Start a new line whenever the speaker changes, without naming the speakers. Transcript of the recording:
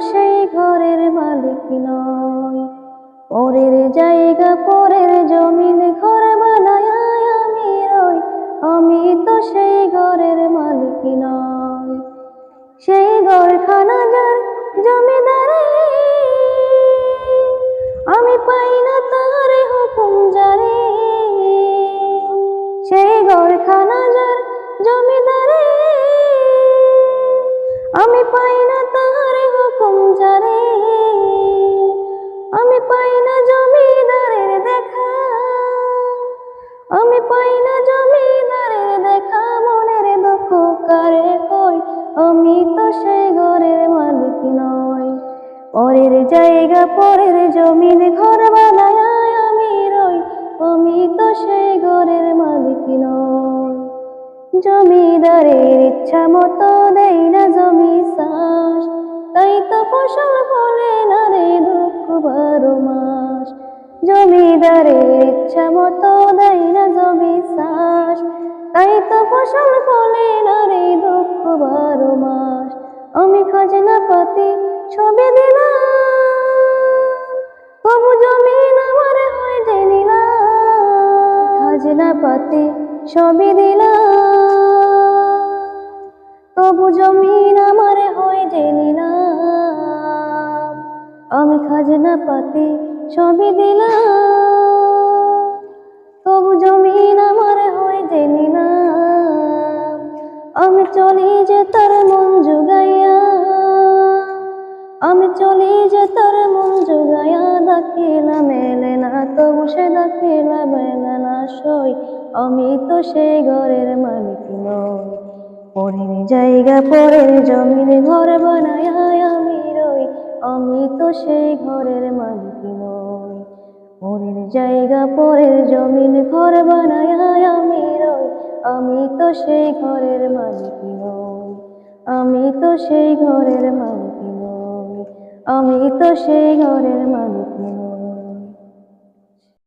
সেই ঘরের মালিক নই। পরের জায়গা, পরের জমিন, ঘর বানায় আমি রই। আমি তো সেই ঘরের মালিক নই। সেই ঘরখানা যার জমিদারে। আমি পাই না তার হুকুম জারে। সেই ঘরখানা যার জমিদারে। আমি পাই পরের জায়গা, পরের জমিন ঘর বানায় আমি রই। আমি তো সেই ঘরের মালিক নই। জমিদারের ইচ্ছা মতো দেই না জমি চাষ। তাই তো ফসল ফলে না রে দুঃখ বারো মাস। জমিদারের ইচ্ছা মতো দেই না জমি চাষ। তাই তো ফসল ফলে না রে দুঃখ বারো মাস। আমি খাজনা পাতি ছবি দিলাম খাজনা পাতি ছবি দিলাম। তবু জমিন আমার হয় না আমি খাজনা পাতি ছবি দিলাম। তবু জমিন আমার হয় না আমি চলি যে তার মন জুগাইয়া। আমি চলি যে তোর মন জুগাইয়া। দাখিলা মেলে না, তবু সে দাখিলা মেলে না। সই আমি তো সেই ঘরের মালিক নই। পরের জায়গা পরের জমিন ঘর বানায় আমি রই আমি তো সেই ঘরের মালিক নই। পরের জায়গা পরের জমিন ঘর বানায় আমি রই আমি তো সেই ঘরের মালিক নই। আমি তো সেই ঘরের মালিক নই আমি তো সেই ঘরের মালিক